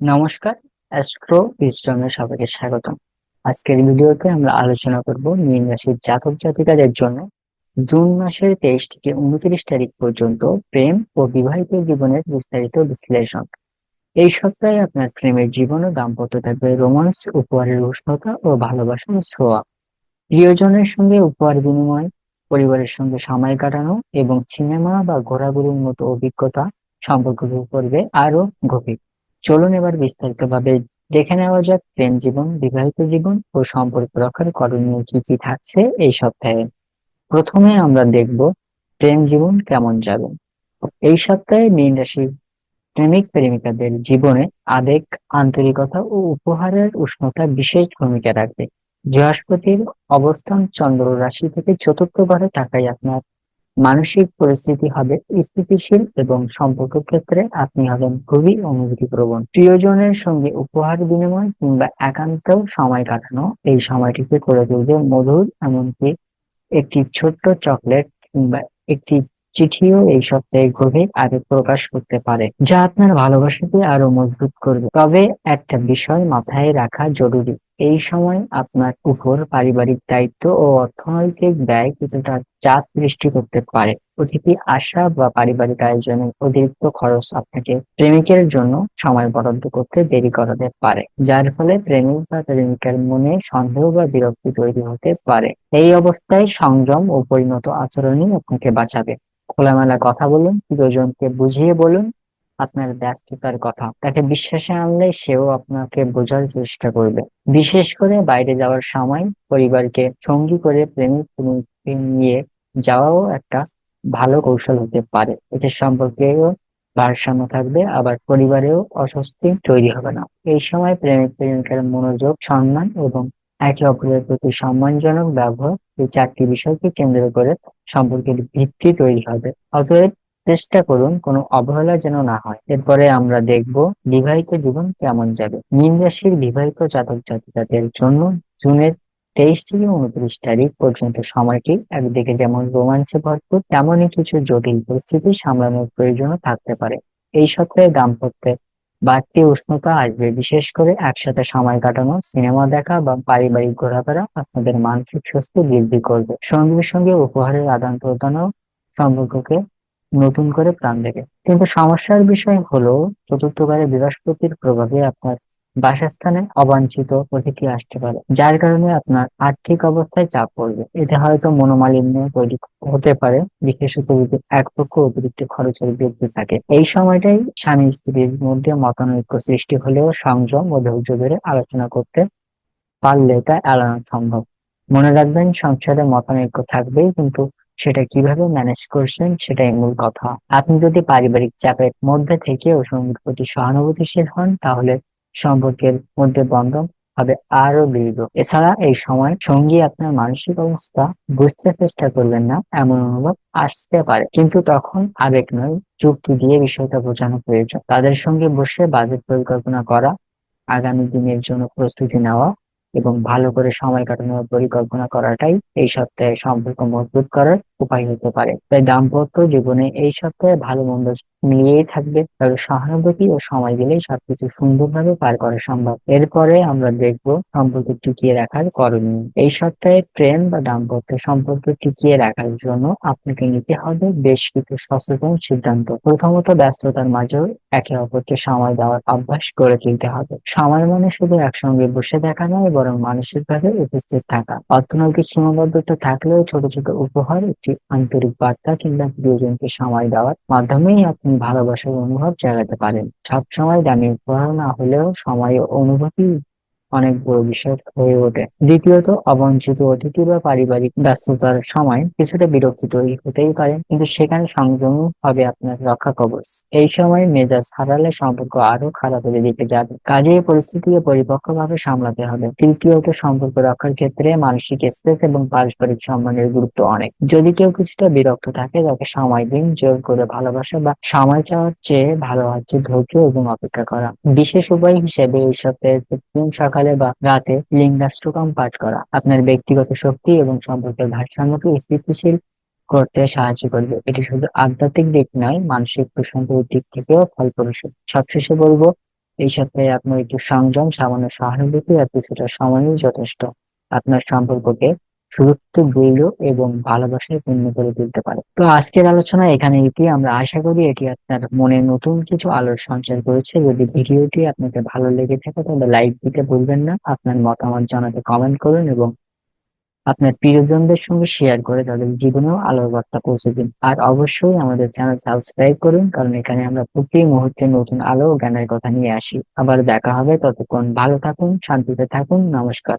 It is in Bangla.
নমস্কার অ্যাস্ট্রো বিজডমে সবাইকে স্বাগতম। আজকের ভিডিওতে আমরা আলোচনা করব মীন রাশির জাতক জাতিকাদের জন্য জুন মাসের তেইশ থেকে উনত্রিশ তারিখ পর্যন্ত প্রেম ও বিবাহিত জীবনের বিস্তারিত বিশ্লেষণ। এই সপ্তাহে আপনার প্রেমের জীবন ও দাম্পত্য থাকবে রোমান্স, উপহারের উষ্ণতা ও ভালোবাসার ছোঁয়া। প্রিয়জনের সঙ্গে উপহার বিনিময়, পরিবারের সঙ্গে সময় কাটানো এবং সিনেমা বা ঘোরাঘুরির মতো অভিজ্ঞতা সম্পর্ক করবে আরও গভীর। চলুন এবার বিস্তারিতভাবে দেখে নেওয়া যাক প্রেম জীবন, বিবাহিত জীবন ও সম্পর্ক রক্ষার করণীয় কি কি থাকছে এই সপ্তাহে। প্রথমে আমরা দেখব প্রেম জীবন কেমন যাবে। এই সপ্তাহে মীন রাশির প্রেমিক প্রেমিকাদের জীবনে আবেগ, আন্তরিকতা ও উপহারের উষ্ণতা বিশেষ ভূমিকা রাখবে। বৃহস্পতির অবস্থান চন্দ্র রাশি থেকে চতুর্থ ঘরে থাকায় আপনার মানসিক পরিস্থিতি হবে স্থিতিশীল এবং সম্পর্ক ক্ষেত্রে আপনি হবেন খুবই অনুভূতি প্রবণ প্রিয়জনের সঙ্গে উপহার বিনিময় কিংবা একান্ত সময় কাটানো, এই সময়টিকে করে তুলবে মধুর এমনকি একটি ছোট্ট চকলেট কিংবা একটি চিঠিও এই সপ্তাহে গভীর আবেগ প্রকাশ করতে পারে, যা আপনার ভালোবাসাকে আরও মজবুত করবে। তবে একটা বিষয় মাথায় রাখা জরুরি, এই সময় আপনার উপর পারিবারিক দায়িত্ব ও অর্থনৈতিক ব্যয় কিছুটা চাপ সৃষ্টি করতে পারে। অতিথি আসা বা পারিবারিক আয়োজনে অতিরিক্ত খরচ আপনাকে প্রেমিকের জন্য সময় বরাদ্দ করতে দেরি করাতে পারে, যার ফলে প্রেমিক বা প্রেমিকার মনে সন্দেহ বা বিরক্তি তৈরি হতে পারে। এই অবস্থায় সংযম ও পরিণত আচরণই আপনাকে বাঁচাবে। খোলামেলা কথা বলুন, প্রিয়জনকে বুঝিয়ে বলুন আপনার ব্যস্ততার কথা। তাকে বিশ্বাসে আনলে সেও আপনাকে বোঝার চেষ্টা করবে। বিশেষ করে বাইরে যাওয়ার সময় পরিবারকে সঙ্গী করে প্রেমিক নিয়ে যাওয়াও একটা ভালো কৌশল হতে পারে। এতে সম্পর্কেও ভারসাম্য থাকবে, আবার পরিবারেও অস্বস্তি তৈরি হবে না। এই সময় প্রেমিক প্রেমিকার মনোযোগ, সম্মান এবং একে অপরের প্রতি সম্মানজনক ব্যবহার এই চারটি বিষয়কে কেন্দ্র করে সম্পর্কের ভিত্তি তৈরি হবে। অতএব চেষ্টা করুন কোনো অবহেলা যেন না হয়। এরপরে আমরা দেখব বিবাহিত জীবন কেমন যাবে। মীন রাশির বিবাহিত জাতক জাতিকাদের জন্য জুনের তেইশ থেকে উনত্রিশ তারিখ পর্যন্ত সময়টি। একদিকে যেমন রোমাঞ্চে ভরপুর, তেমনই কিছু জটিল পরিস্থিতি সামলানোর প্রয়োজনও থাকতে পারে। এই সপ্তাহে দাম্পত্যে বাড়তি উষ্ণতা আসবে। বিশেষ করে একসাথে সময় কাটানো, সিনেমা দেখা বা পারিবারিক ঘোরাফেরা আপনাদের মানসিক স্বস্তি বৃদ্ধি করবে। সঙ্গীর সঙ্গে উপহারের আদান প্রদানও সম্পর্ককে নতুন করে প্রাণ দেবে। কিন্তু সমস্যার বিষয় হলো চতুর্থ ঘরে বৃহস্পতির প্রভাবে আপনার বাসস্থানে অবাঞ্ছিত অতিথি আসতে পারে, যার কারণে আপনার আর্থিক অবস্থায় চাপ পড়বে। এতে হয়তো মনোমালিন্য তৈরি হতে পারে, বিশেষত যদি এক পক্ষ অতিরিক্ত খরচের বৃদ্ধি থাকে। এই সময়টাই স্বামী স্ত্রীর মধ্যে মতানৈক্য সৃষ্টি হলেও সংযম ও ধৈর্য ধরে আলোচনা করতে পারলে তা এড়ানো সম্ভব। মনে রাখবেন, সংসারে মতানৈক্য থাকবেই, কিন্তু সেটা কীভাবে ম্যানেজ করছেন সেটাই মূল কথা। আপনি যদি পারিবারিক চাপের মধ্যে থেকেও সঙ্গীর প্রতি সহানুভূতিশীল হন, তাহলে সম্পর্কের মধ্যে বন্ধন হবে আরও দৃঢ়। এছাড়া এই সময় সঙ্গী আপনার মানসিক অবস্থা বুঝতে চেষ্টা করবেন না, এমন অনুভব আসতে পারে। কিন্তু তখন আবেগ নয়, যুক্তি দিয়ে বিষয়টা বোঝানো প্রয়োজন। তাদের সঙ্গে বসে বাজেট পরিকল্পনা করা, আগামী দিনের জন্য প্রস্তুতি নেওয়া এবং ভালো করে সময় কাটানোর পরিকল্পনা করাটাই এই সপ্তাহে সম্পর্ক মজবুত করার উপায় হতে পারে। তাই দাম্পত্য জীবনে এই সপ্তাহে ভালো মন্দ মিলিয়েই থাকবে। তবে সহানুভূতি ও সময় দিলেই সবকিছু সুন্দরভাবে পার করা সম্ভব। এরপরে আমরা দেখব সম্পর্ক টিকিয়ে রাখার করণীয়। এই সপ্তাহে প্রেম বা দাম্পত্য সম্পর্ক টিকিয়ে রাখার জন্য আপনাকে নিতে হবে বেশ কিছু সচেতন সিদ্ধান্ত। প্রথমত ব্যস্ততার মাঝেও একে অপরকে সময় দেওয়ার অভ্যাস করে তুলতে হবে। সময় মানে শুধু একসঙ্গে বসে দেখা নয়, বরং মানসিকভাবে উপস্থিত থাকা। অর্থনৈতিক সীমাবদ্ধতা থাকলেও ছোট ছোট উপহার একটি আন্তরিক বার্তা কিংবা প্রিয়জনকে সময় দেওয়ার মাধ্যমেই আপনি ভালোবাসার অনুভব জাগাতে পারেন। সবসময় দামি উপহার না হলেও সময় অনুভূতি অনেক বড় বিষয় হয়ে ওঠে। দ্বিতীয়ত, অবঞ্চিত অতিথি বা পারিবারিক ব্যস্ততার সময় কিছুটা বিরক্তি তৈরি হতেই পারে, কিন্তু সেখানে সংযম হবে আপনার রক্ষা কবচ। এই সময় মেজাজ হারালে সম্পর্ক আরও খারাপের দিকে যাবে। কাজে কাজেই পরিস্থিতিকে পরিপক্কভাবে সামলাতে হবে। তৃতীয়ত, সম্পর্ক রক্ষার ক্ষেত্রে মানসিক স্ট্রেস এবং পারস্পরিক সম্মানের গুরুত্ব অনেক। যদি কেউ কিছুটা বিরক্ত থাকে, তাকে সময় দিন, জোর করে ভালোবাসা বা সময় চাওয়ার চেয়ে ভালো হচ্ছে ধৈর্য এবং অপেক্ষা করা। বিশেষ উপায় হিসেবে এই সপ্তাহে প্রতিদিন সকালে বা রাতে লিঙ্গাষ্টকম পাঠ করা আপনার ব্যক্তিগত শক্তি এবং সম্পর্কের ভারসাম্যকে স্থিতিশীল করতে সাহায্য করবে। এটি শুধু আধ্যাত্মিক দিক নয়, মানসিক প্রশান্তির দিক থেকেও ফলপ্রসূ। সবশেষে বলব, এই সপ্তাহে আপনার একটু সংযম, সামান্য সহানুভূতি আর কিছুটা সময়ই যথেষ্ট আপনার সম্পর্ককে সুরক্ষিত দৃঢ় এবং ভালোবাসায় পূর্ণ করে তুলতে পারে। তো আজকের আলোচনা এখানে এটি। আমরা আশা করি এটি আপনার মনে নতুন কিছু আলোর সঞ্চার করেছে। যদি ভিডিওটি আপনাকে ভালো লেগে থাকে, তাহলে লাইক দিতে ভুলবেন না। আপনার মতামত জানাতে কমেন্ট করুন এবং আপনার প্রিয়জনদের সঙ্গে শেয়ার করে তাদের জীবনেও আলোর বার্তা পৌঁছে দিন। আর অবশ্যই আমাদের চ্যানেল সাবস্ক্রাইব করুন, কারণ এখানে আমরা প্রতি মুহূর্তে নতুন আলো জ্ঞানের কথা নিয়ে আসি। আবার দেখা হবে ততক্ষণ ভালো থাকুন, শান্তিতে থাকুন। নমস্কার।